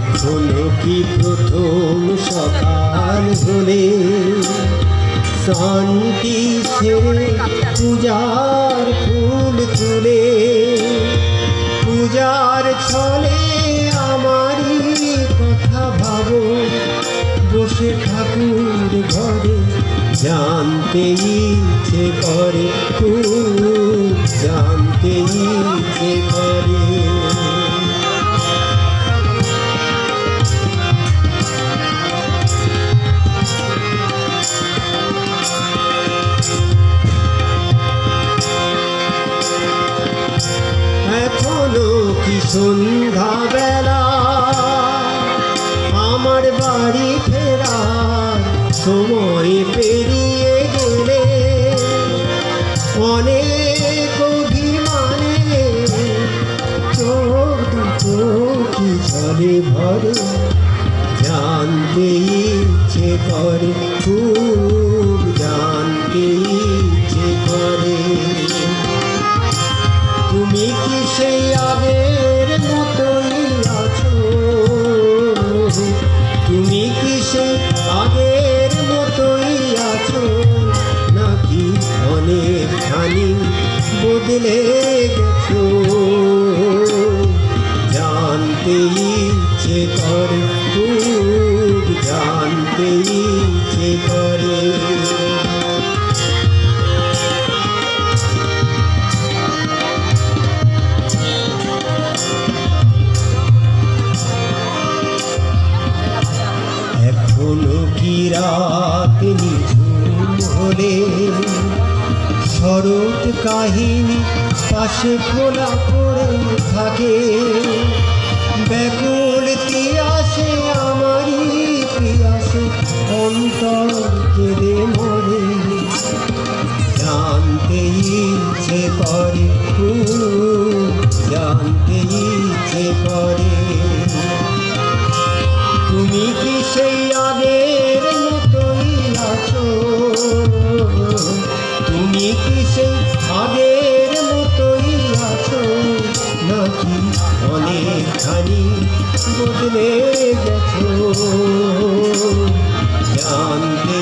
এখনও কি প্রথম সকাল হলে? শান্তি ছেড়ে পূজার ফুল তুলে। পূজার ছলে আমারই কথা ভাবো। বসে ঠাকুর ঘরে, জানতে ইচ্ছে করে। জানতে ইচ্ছে করে। কি আমার বাড়ি ফেরার সময় পেরিয়ে গেলে অনেক অভিমানে চোখ দুটো কি ভরে জানতে ইচ্ছে করে তুমি কি সেই আগের বদলে গেছো। জানতে ইচ্ছে করে খুব জানতে ইচ্ছে করে। এখনও কি রাত নিঝুম হলে? শরৎ কাহিনী পাশে খোলা পড়ে থাকে। ব্যাকুল আসে আমারই পিয়াসে, অন্তর কেড়ে মরে। জানতে ইচ্ছে করে জানতে ইচ্ছে করে। ধানি বদলে গেছ। জানতে